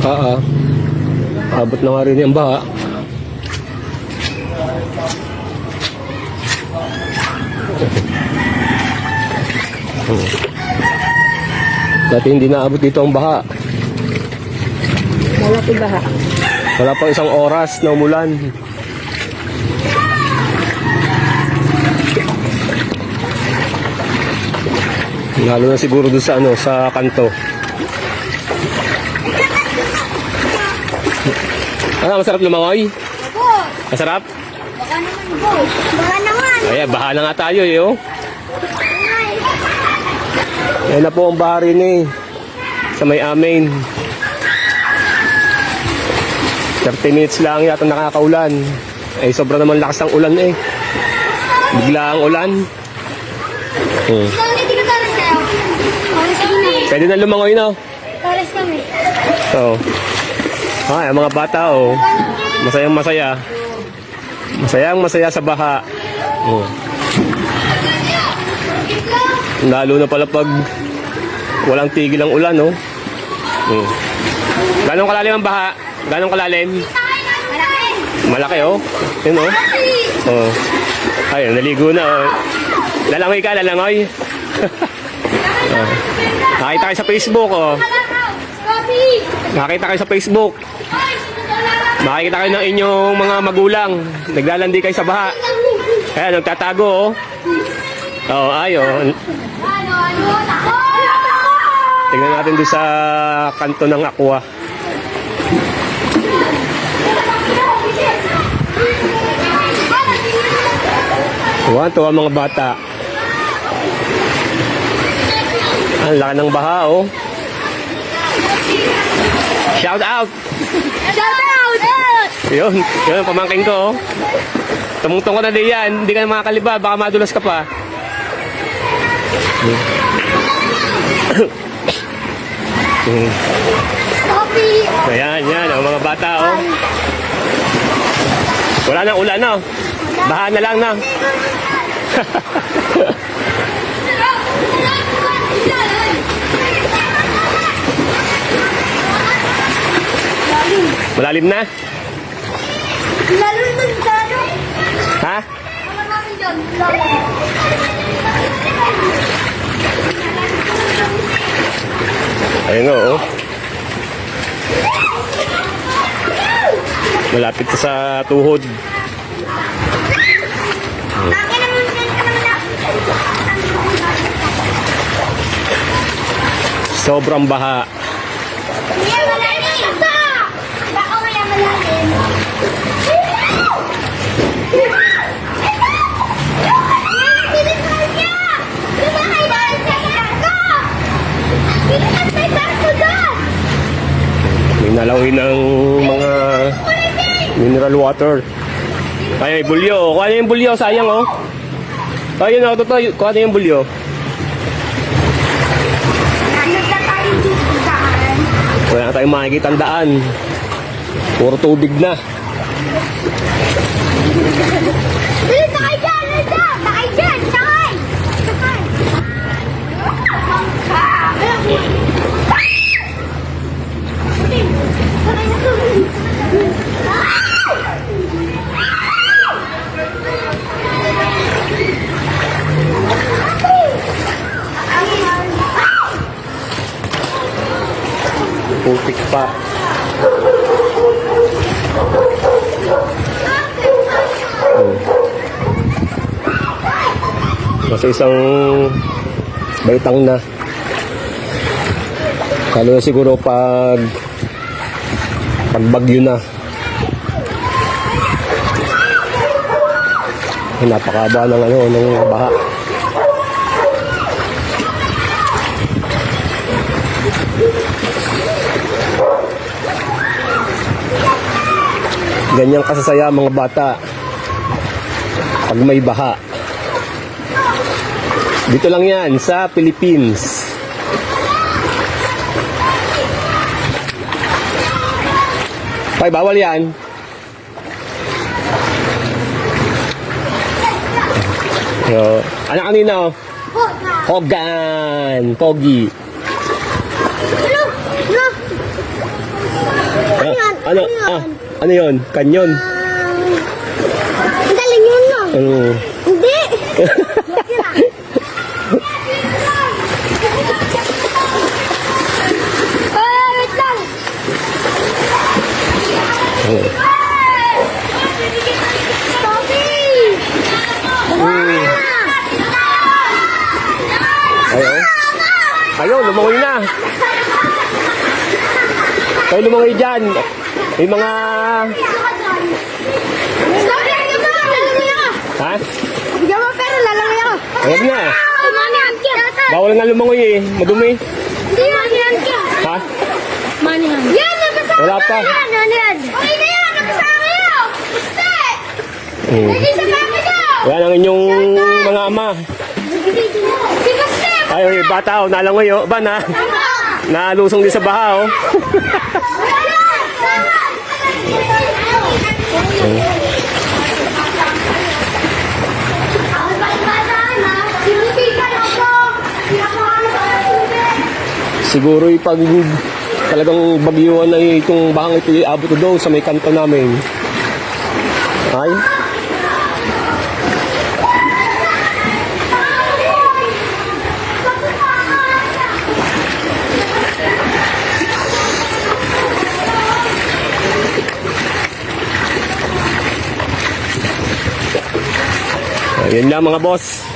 Oo. Abot na nga rin yung baha. Dati hindi naabot dito ang baha. Malaki baha. Wala pang isang oras na umulan. Lalo na siguro doon sa ano, sa kanto. Ano, masarap lumangoy? Boss! Masarap? Baka naman, boss. Baka naman. Ayan, baha na nga tayo eh, oh. Ayan na po ang baha rin eh. Sa may amin. 30 minutes lang yata nakakaulan. Eh, sobra naman lakas ng ulan eh. Bigla ang ulan. Hmm. Pwede na lumangoy na. oh. Talas kami. Oo. Ah, yung mga bata oh. Masayang masaya. Masayang masaya sa baha. Oh. Lalo na pala pag walang tigil ang ulan, no? Hmm. Ganong kalalim ang baha? Ganong kalalim? Malaki. Oh. Yun, oh. Oh. Ay, naligo na, oh. Lalangoy ka, lalangoy. oh. Nakita kayo sa Facebook, oh. Nakita kayo sa Facebook. Makikita kayo ng inyong mga magulang. Naglalandi kayo sa baha. Kaya nagtatago, oh. Oh, ayo. Ako! Tingnan natin doon sa kanto ng Aqua. Tuwa, tuwa mga bata. Ang laki ng baha, oh. Shout out! Shout out! Yun, yun, pamangking ko, oh. Tumungtong ko na din yan. Hindi ka na makakaliba. Baka madulas ka pa. Coffee! Ayan, yan, ang mga bata, oh. Wala nang ulan, no? Baha na lang, no? Malalim na? Lalo sa ano? Ha? Ano namin dyan? Lalo. Ayun, oh. Malapit ka sa tuhod. Na. Sobrang baha. Hindi malalim! May nalawin ng mga mineral water. Ay, bulyo. Kuha na yung bulyo, sayang oh. Ayun oh, totoo. Kuha na yung bulyo. Wala na tayong makikita ang daan. Puro tubig na. Sakay dyan! Sakay dyan! Sakay! Sakay! Putik pa. Hmm. Nasa isang baitang na. Lalo na siguro pag pag bagyo na. Napakaba ng ano, ng baha. Ganyang kasasaya mga bata pag may baha. Dito lang yan sa Philippines. Ay, bawal yan. Yo, anak kanina oh. Hogan, Pogi. Ano? Ano? Ano? Ah, ano yun? Kanyon? Ang galing yun, no? Ano? Hindi. Ay, wait lang. Ano? Stoppy! Hmm. Ay, oh. Kayo, lumangoy na. Kayo lumangoy dyan. May mga... Ha? Bigyan mo pera, lalangoy ako. Manihan ka. Bawal nga lumangoy eh. Madumi. Hindi, manihan ka. Ha? Manihan. Yan, nabasa Wala pa. Yan, ano yan? Okay na yan, nabasa kayo. Gusto Hmm. Hindi sa. Yan ang inyong mga ama. Si Guste. Ay, ay, bata oh, nalangoy oh. Ba na? Nalusong din sa baha oh. Siguro pag talagang bagyuan na itong bahang ito abot na doon sa may kanto namin. Ay, Ayun lang mga boss.